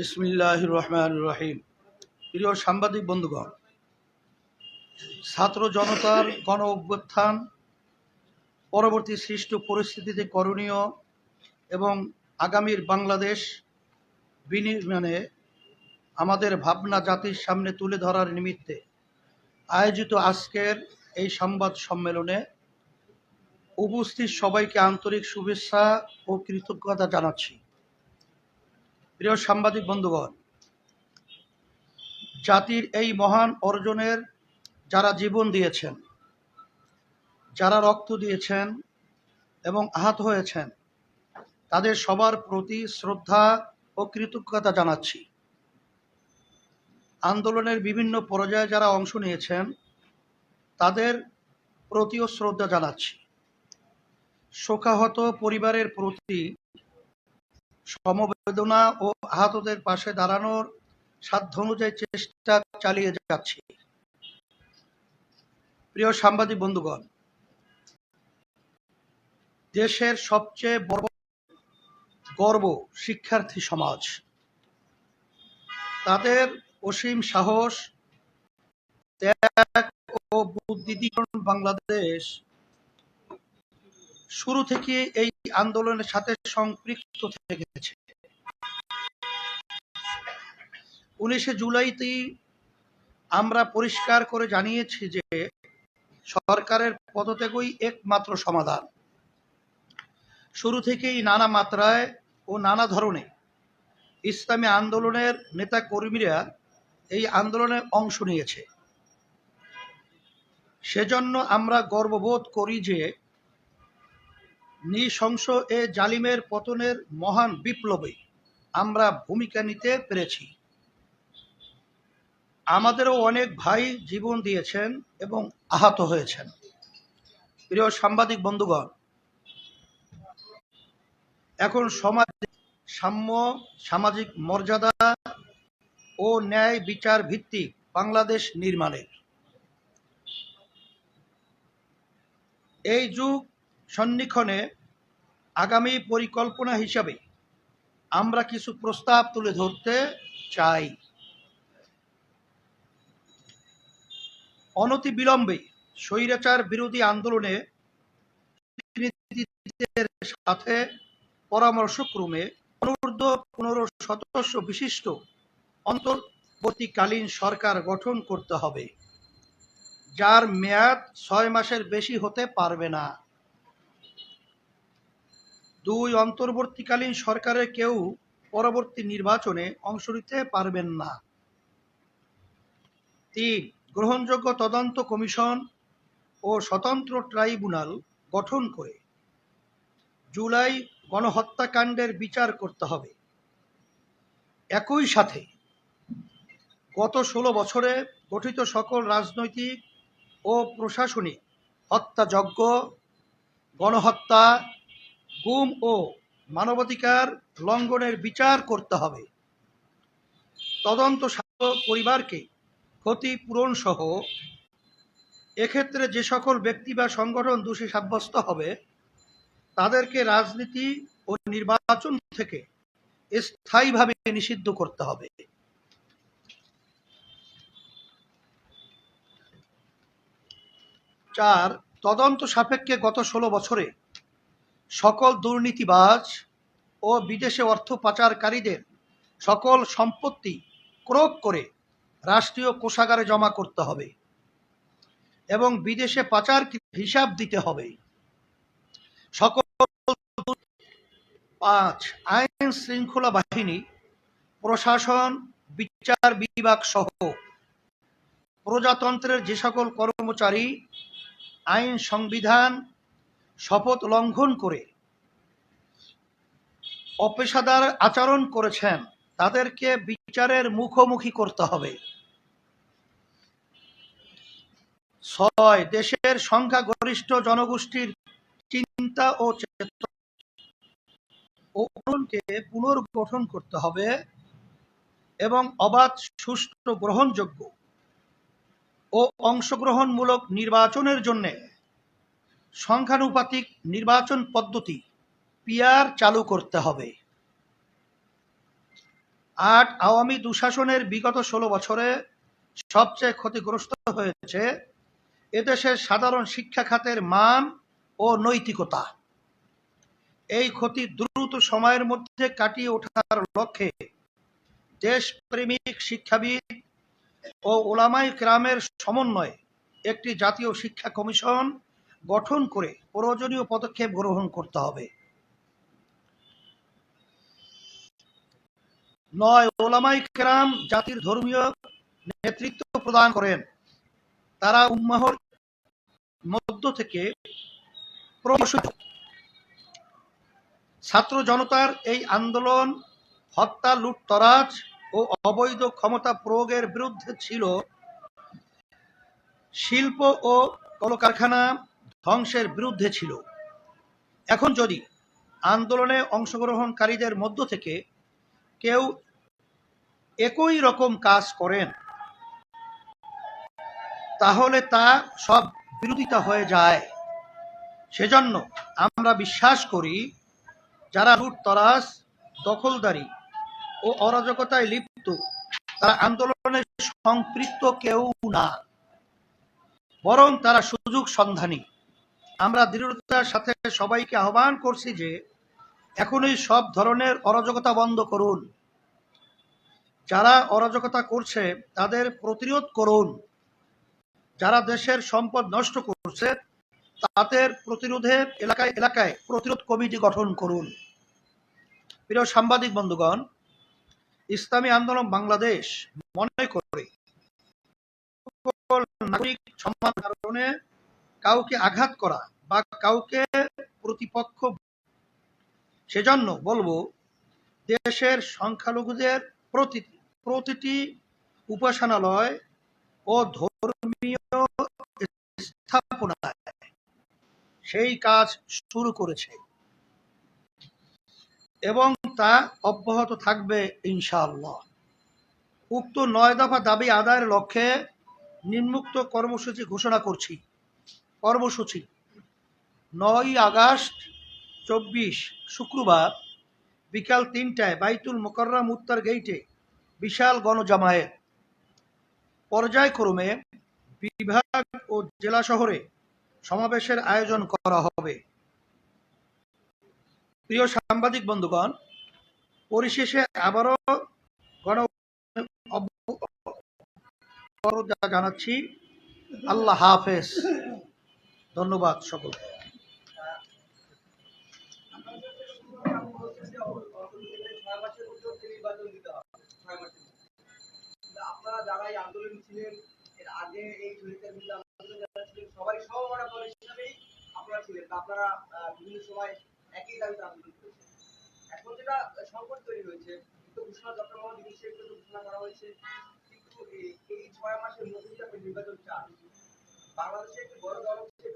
বিসমিল্লাহ রহমান রহিম প্রিয় সাংবাদিক বন্ধুগণ, ছাত্র জনতার গণ অভ্যুত্থান, পরবর্তী সৃষ্ট পরিস্থিতিতে করণীয় এবং আগামীর বাংলাদেশ বিনির্মাণে আমাদের ভাবনা জাতির সামনে তুলে ধরার নিমিত্তে আয়োজিত আজকের এই সংবাদ সম্মেলনে উপস্থিত সবাইকে আন্তরিক শুভেচ্ছা ও কৃতজ্ঞতা জানাচ্ছি। প্রিয় সাংবাদিক বন্ধুগণ, জাতির এই মহান অর্জনের যারা জীবন দিয়েছেন, যারা রক্ত দিয়েছেন এবং আহত হয়েছেন, তাদের সবার প্রতি শ্রদ্ধা ও কৃতজ্ঞতা জানাচ্ছি। আন্দোলনের বিভিন্ন পর্যায়ে যারা অংশ নিয়েছেন, তাদের প্রতিও শ্রদ্ধা জানাচ্ছি। শোকাহত পরিবারের প্রতি সমবেদনা ও আহতদের পাশে দাঁড়ানোর সাধ্য অনুযায়ী চেষ্টা চালিয়ে যাচ্ছি। প্রিয় সাংবাদিক বন্ধুগণ, দেশের সবচেয়ে বড় গর্ব শিক্ষার্থী সমাজ। তাদের অসীম সাহস, ত্যাগ ও বুদ্ধি বাংলাদেশ শুরু থেকে এই আন্দোলনের সাথে সম্পৃক্ত থেকেছে। উনিশে জুলাইতেই আমরা পরিষ্কার করে জানিয়েছি যে সরকারের পদত্যাগই একমাত্র সমাধান। শুরু থেকেই নানা মাত্রায় ও নানা ধরনে ইসলামী আন্দোলনের নেতা কর্মীরা এই আন্দোলনে অংশ নিয়েছে। সেজন্য আমরা গর্ববোধ করি যে নৃশংস এ জালিমের পতনের মহান বিপ্লবে আমরা ভূমিকা নিতে পেরেছি। আমাদেরও অনেক ভাই জীবন দিয়েছেন এবং আহত হয়েছেন। প্রিয় সাংবাদিক বন্ধুগণ, এখন সমাজ সাম্য, সামাজিক মর্যাদা ও ন্যায় বিচার ভিত্তিক বাংলাদেশ নির্মাণের। এই যুগ সন্নিক্ষণে আগামী পরিকল্পনা হিসাবে আমরা কিছু প্রস্তাব তুলে ধরতে চাই। অনতি বিলম্বে স্বৈরাচার বিরোধী আন্দোলনে সাথে পরামর্শক্রমে অনূর্ধ্ব পনেরো সদস্য বিশিষ্ট অন্তর্বর্তীকালীন সরকার গঠন করতে হবে, যার মেয়াদ ছয় মাসের বেশি হতে পারবে না। দুই অন্তর্বর্তীকালীন সরকারের কেউ পরবর্তী নির্বাচনে অংশ নিতে পারবেন না। তিন, গ্রহণযোগ্য তদন্ত কমিশন ও স্বতন্ত্র ট্রাইব্যুনাল গঠন করে। জুলাই গণহত্যাকাণ্ডের বিচার করতে হবে। একই সাথে গত ষোলো বছরে গঠিত সকল রাজনৈতিক ও প্রশাসনিক হত্যাযজ্ঞ, গণহত্যা গুম ও মানবাধিকার লঙ্ঘনের বিচার করতে হবে। তদন্ত পরিবারকে ক্ষতিপূরণ সহ এক্ষেত্রে যে সকল ব্যক্তি বা সংগঠন দোষী সাব্যস্ত হবে, তাদেরকে রাজনীতি ও নির্বাচন থেকে স্থায়ীভাবে নিষিদ্ধ করতে হবে। চার, তদন্ত সাপেক্ষে গত ষোলো বছরে সকল দুর্নীতিবাজ ও বিদেশে অর্থ পাচারকারীদের সকল সম্পত্তি ক্রোক করে রাষ্ট্রীয় কোষাগারে জমা করতে হবে এবং বিদেশে পাচার হিসাব দিতে হবে। সকল পাঁচ আইন শৃঙ্খলা বাহিনী, প্রশাসন, বিচার বিভাগ সহ প্রজাতন্ত্রের যে সকল কর্মচারী, আইন সংবিধান শপথ লঙ্ঘন করে অপেশাদার আচরণ করেছেন, তাদেরকে বিচারের মুখোমুখি করতে হবে। ছয়, দেশের সংখ্যাগরিষ্ঠ জনগোষ্ঠীর চিন্তা ও চেতনকে পুনর্গঠন করতে হবে এবং অবাধ, সুষ্ঠু, গ্রহণযোগ্য ও অংশগ্রহণমূলক নির্বাচনের জন্য সংখ্যানুপাতিক নির্বাচন পদ্ধতি পিয়ার চালু করতে হবে। আট, আওয়ামী দুঃশাসনের বিগত ষোলো বছরে সবচেয়ে ক্ষতিগ্রস্ত হয়েছে এদেশের সাধারণ শিক্ষা খাতের মান ও নৈতিকতা। এই ক্ষতি দ্রুত সময়ের মধ্যে কাটিয়ে ওঠার লক্ষ্যে দেশপ্রেমিক শিক্ষাবিদ ও ওলামাই গ্রামের সমন্বয়ে একটি জাতীয় শিক্ষা কমিশন গঠন করে প্রয়োজনীয় পদক্ষেপ গ্রহণ করতে হবে। নয়, ওলামাই কেরাম জাতির ধর্মীয় নেতৃত্ব প্রদান করেন। তারা উম্মাহর মধ্য থেকে ছাত্র জনতার এই আন্দোলন, হত্যা, লুটতরাজ ও অবৈধ ক্ষমতা প্রয়োগের বিরুদ্ধে ছিল শিল্প ও কলকারখানা ধ্বংসের বিরুদ্ধে ছিল। এখন যদি আন্দোলনে অংশগ্রহণকারীদের মধ্য থেকে কেউ একই রকম কাজ করেন, তাহলে তা সব বিরোধিতা হয়ে যায়। সেজন্য আমরা বিশ্বাস করি, যারা লুটতরাজ, দখলদারি ও অরাজকতায় লিপ্ত, তারা আন্দোলনের সম্পৃক্ত কেউ না, বরং তারা সুযোগ সন্ধানী। আমরা দৃঢ়তার সাথে সবাইকে আহ্বান করছি যে এখনই সব ধরনের অরাজকতা বন্ধ করুন। যারা অরাজকতা করছে, তাদের প্রতিরোধ করুন। যারা দেশের সম্পদ নষ্ট করছে, তাদের প্রতিরোধে এলাকায় এলাকায় প্রতিরোধ কমিটি গঠন করুন। প্রিয় সাংবাদিক বন্ধুগণ, ইসলামী আন্দোলন বাংলাদেশ মনে করে নাগরিক সম্মান কারণে কাউকে আঘাত করা বা কাউকে প্রতিপক্ষ সেজন্য বলব দেশের সংখ্যালঘুদের প্রতি প্রতিটি উপাসনালয় ও ধর্মীয় স্থাপনায় সেই কাজ শুরু করেছে এবং তা অব্যাহত থাকবে ইনশাআল্লাহ। উক্ত নয় দফা দাবি আদায়ের লক্ষ্যে নিম্মুক্ত কর্মসূচি ঘোষণা করছি। কর্মসূচি নয় আগস্ট, চব্বিশ শুক্রবার বিকাল তিনটায় বাইতুল মোকাররম উত্তর গেইটে বিশাল গণজামায়াত পর্যায়ক্রমে বিভাগ ও জেলা শহরে সমাবেশের আয়োজন করা হবে। প্রিয় সাংবাদিক বন্ধুগণ, পরিশেষে আবারও গণ জানাচ্ছি। আল্লাহ হাফেজ। ধন্যবাদ সকল বিভিন্ন সময় একই আন্দোলন এখন যেটা তৈরি হয়েছে, কিন্তু ঘোষণা করা হয়েছে, কিন্তু এই- ছয় মাসের মধ্যে নির্বাচন চান, বাংলাদেশে একটি বড় দল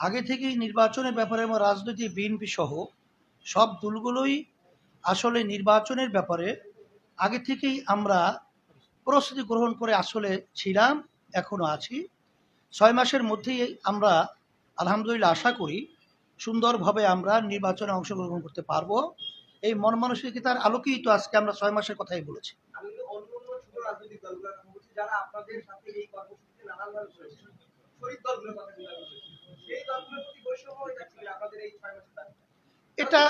আগে থেকেই নির্বাচনের ব্যাপারে এবং রাজনীতি, বিএনপি সহ সব দলগুলোই আসলে নির্বাচনের ব্যাপারে আগে থেকেই আমরা প্রস্তুতি গ্রহণ করে আসলে ছিলাম, এখনও আছি। ছয় মাসের মধ্যেই আমরা আলহামদুলিল্লাহ আশা করি সুন্দরভাবে আমরা নির্বাচনে অংশগ্রহণ করতে পারব। এই মন মানসিকতার আলোকেই তো আজকে আমরা ছয় মাসের কথাই বলেছি। যারা আপনাদের সাথে এই কর্মসূচিতে নানানভাবে করেছে শরীর দলগুলোর কথা কিন্তু আমি বলছি সেই দলগুলোর প্রতি বৈষম্য হয়ে যাচ্ছে কিনা আপনাদের এই ছয় মাসের দাবিতে? এটা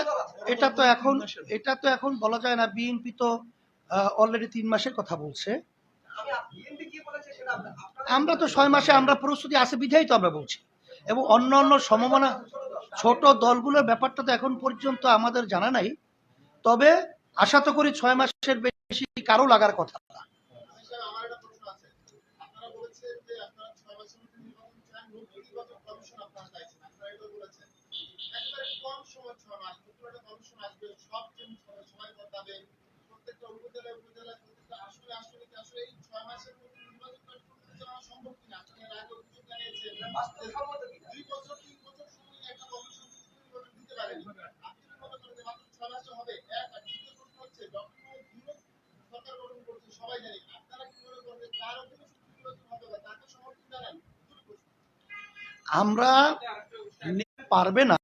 এটা তো এখন এটা তো এখন বলা যায় না বিএনপি তো অলরেডি তিন মাসের কথা বলছে। আমরা তো ছয় মাসে আমরা প্রস্তুতি আছে বিধাই তো আমরা বলছি। এবং অন্য অন্য সমমানা ছোট দলগুলোর ব্যাপারটা তো এখন পর্যন্ত আমাদের জানা নাই। তবে আশা তো করি ছয় মাসের বেশি কারও লাগার কথা। আপনারা বলেছেন যে আপনারা ছয় মাসের নির্বাচন চান, নির্বাচন কমিশন আপনারা আমরা পারবে না।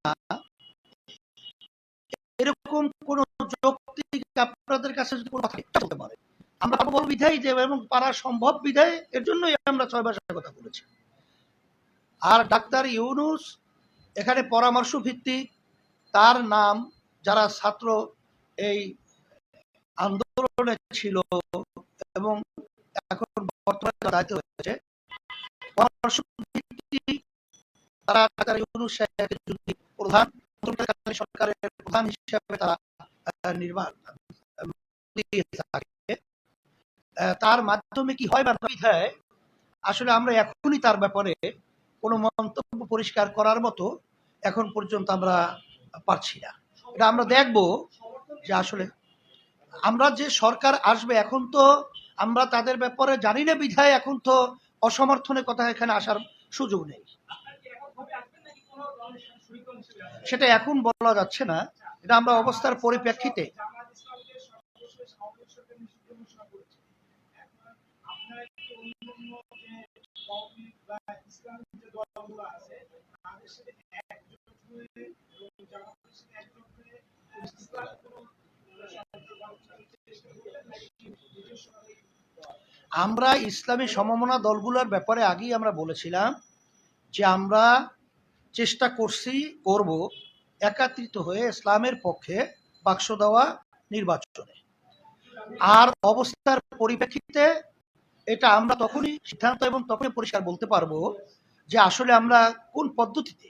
এরকম কোন যৌক্তিক আপনাদের কাছে যদি কোনো কথা পারে, আমরা বল বিধায় যে এবং পারা সম্ভব বিধায় এর জন্যই আমরা ছয় ভাষায় কথা বলেছি। আর ডাক্তার ইউনুস এখানে পরামর্শ ভিত্তিক তার নাম যারা ছাত্র এই আন্দোলনে ছিল এবং এখন বর্তমানে দায়িত্ব হয়েছে পরামর্শ তারা ডাক্তার ইউনুস যদি প্রধান সরকারের প্রধান হিসেবে তারা তার মাধ্যমে কি হয় বা আসলে আমরা এখনই তার ব্যাপারে কোনো মন্তব্য পরিষ্কার করার মতো এখন পর্যন্ত আমরা পারছি না। এটা আমরা দেখব যে আসলে আমরা যে সরকার আসবে, এখন তো আমরা তাদের ব্যাপারে জানি না বিধায়, এখন তো অসমর্থনের কথা এখানে আসার সুযোগ নেই। সেটা এখন বলা যাচ্ছে না। এটা আমরা অবস্থার পরিপ্রেক্ষিতে আমরা ইসলামী সমমনা দলগুলোর ব্যাপারে আগেই আমরা বলেছিলাম যে আমরা চেষ্টা করছি, করব একাত্রিত হয়ে ইসলামের পক্ষে বাক্স দেওয়া নির্বাচনে। আর অবস্থার পরিপ্রেক্ষিতে এটা আমরা তখনই সিদ্ধান্ত এবং তখনই পরিষ্কার বলতে পারব যে আসলে আমরা কোন পদ্ধতিতে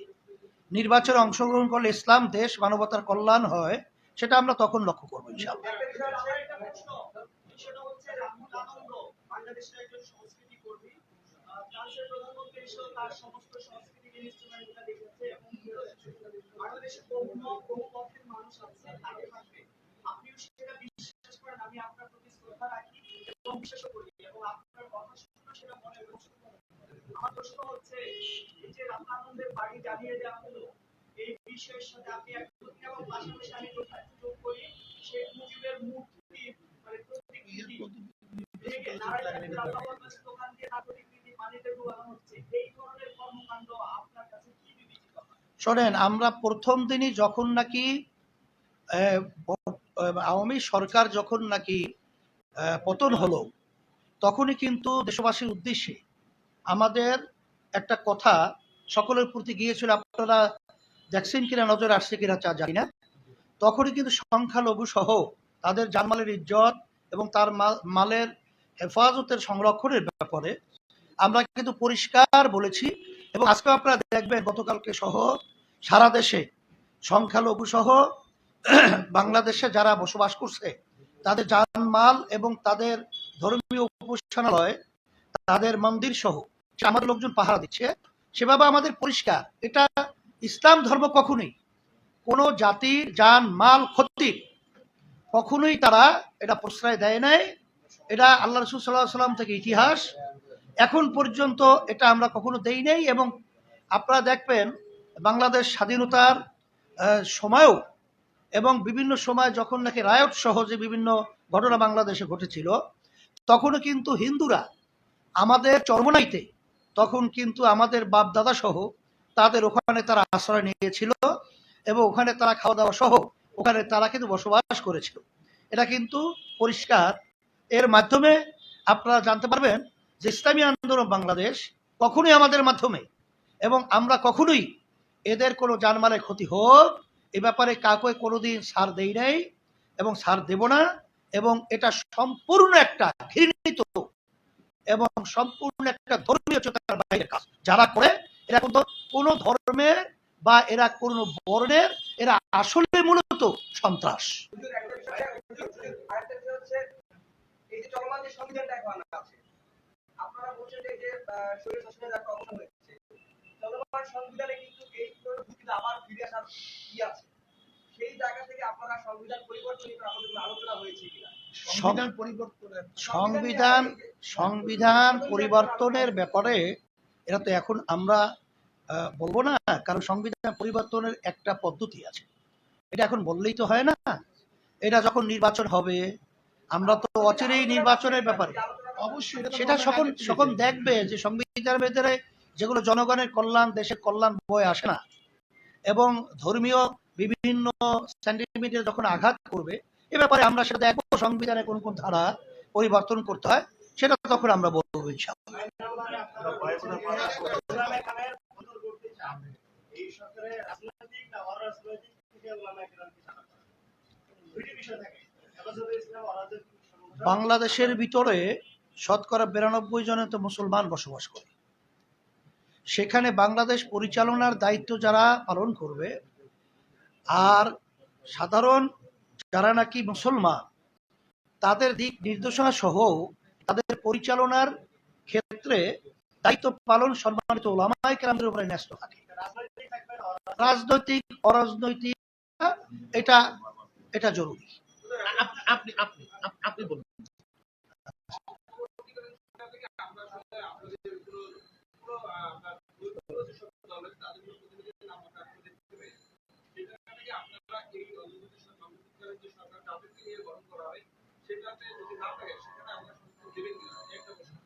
নির্বাচনে অংশগ্রহণ করলে ইসলাম দেশ মানবতার কল্যাণ হয় সেটা আমরা তখন লক্ষ্য করব বিশ্বাস করেন আমি আপনার প্রতি শ্রদ্ধা রাখি এবং বিশ্বাসও করি এবং আপনার কথা শুনে সেটা মনে প্রশ্ন আমার প্রশ্ন হচ্ছে এই যে রাহুল বাড়ি জানিয়ে দেওয়া হলো, এই বিষয়ের সাথে আপনি একদম এবং পাশাপাশি আমি যোগ করি শেখ মুজিবের মূর্তি মানে শোনেন, আমরা প্রথম দিনই যখন নাকি আওয়ামী সরকার যখন নাকি পতন হলো, তখনই কিন্তু দেশবাসীর উদ্দেশ্যে আমাদের একটা কথা সকলের প্রতি গিয়েছিল, আপনারা দেখছেন কিনা, নজর আসছে কিনা চা জানি না। তখনই কিন্তু সংখ্যালঘু সহ তাদের জানমালের ইজ্জত এবং তার মালের হেফাজতের সংরক্ষণের ব্যাপারে আমরা কিন্তু পরিষ্কার বলেছি এবং আজকে আপনারা দেখবেন, গতকালকে সহ সারা দেশে সংখ্যালঘু সহ বাংলাদেশে যারা বসবাস করছে, তাদের জানমাল এবং তাদের ধর্মীয় উপাসনালয়, তাদের মন্দির সহ আমাদের লোকজন পাহারা দিচ্ছে। সেভাবে আমাদের পরিষ্কার। এটা ইসলাম ধর্ম কখনোই, কোনো জাতির যান মাল ক্ষতির কখনোই তারা এটা প্রশ্রয় দেয় নাই। এটা আল্লাহ রসুল সাল্লাহ সাল্লাম থেকে ইতিহাস। এখন পর্যন্ত এটা আমরা কখনো দেই নাই এবং আপনারা দেখবেন বাংলাদেশ স্বাধীনতার সময়ও এবং বিভিন্ন সময় যখন নাকি রায়ট সহজে বিভিন্ন ঘটনা বাংলাদেশে ঘটেছিল, তখনও কিন্তু হিন্দুরা আমাদের চরমনাইতে তখন কিন্তু আমাদের বাপ দাদা সহ তাদের ওখানে তারা আশ্রয় নিয়েছিল এবং ওখানে তারা খাওয়া দাওয়া সহ ওখানে তারা কিন্তু বসবাস করেছিল। এটা কিন্তু পরিষ্কার। এর মাধ্যমে আপনারা জানতে পারবেন যে ইসলামী আন্দোলন বাংলাদেশ কখনোই আমাদের মাধ্যমে এবং আমরা কখনোই এদের কোনো জানমালের ক্ষতি হোক, এ ব্যাপারে কাউকে কোনোদিন সার দেই নাই এবং সার দেব না এবং এটা সম্পূর্ণ একটা ঘৃণিত এবং সম্পূর্ণ একটা ধর্মীয় চেতনার বাইরের কাজ যারা করে, এরা কিন্তু কোনো ধর্মের বা এরা কোনো বর্ণের, এরা আসলে মূলত সন্ত্রাস। সেই জায়গা থেকে আপনারা সংবিধান পরিবর্তন আলোচনা হয়েছে কিনা সংবিধান সংবিধান পরিবর্তনের ব্যাপারে এটা তো এখন আমরা বলব না কারণ সংবিধান পরিবর্তনের একটা পদ্ধতি আছে। এটা এখন বললেই তো হয় না। এটা যখন নির্বাচন হবে আমরা তো অচিরেই নির্বাচনের ব্যাপারে। সেটা সকল সকল দেখবে যে সংবিধানের ভেতরে যেগুলো জনগণের কল্যাণ দেশের কল্যাণ বয়ে আসে না। এবং ধর্মীয় বিভিন্ন সেন্টিমিটার যখন আঘাত করবে এ ব্যাপারে আমরা সেটা দেখব। সংবিধানে কোন কোন ধারা পরিবর্তন করতে হয়, সেটা তখন আমরা বলব বাংলাদেশের ভিতরে শতকরা বিরানব্বই জনে তো মুসলমান বসবাস করে। সেখানে বাংলাদেশ পরিচালনার দায়িত্ব যারা পালন করবে, আর সাধারণ যারা নাকি মুসলমান। তাদের দিক নির্দেশনা সহ তাদের পরিচালনার ক্ষেত্রে দায়িত্ব পালন সম্মানিত ওলামাই কেরামদের উপরে ন্যস্ত থাকে। রাজনৈতিক অরাজনৈতিক এটা এটা জরুরি। আপনি আপনি আপনি বলুন। সেটাতে যদি না থাকে সেখানে আমরা দেবেন কিনা একটা প্রশ্ন।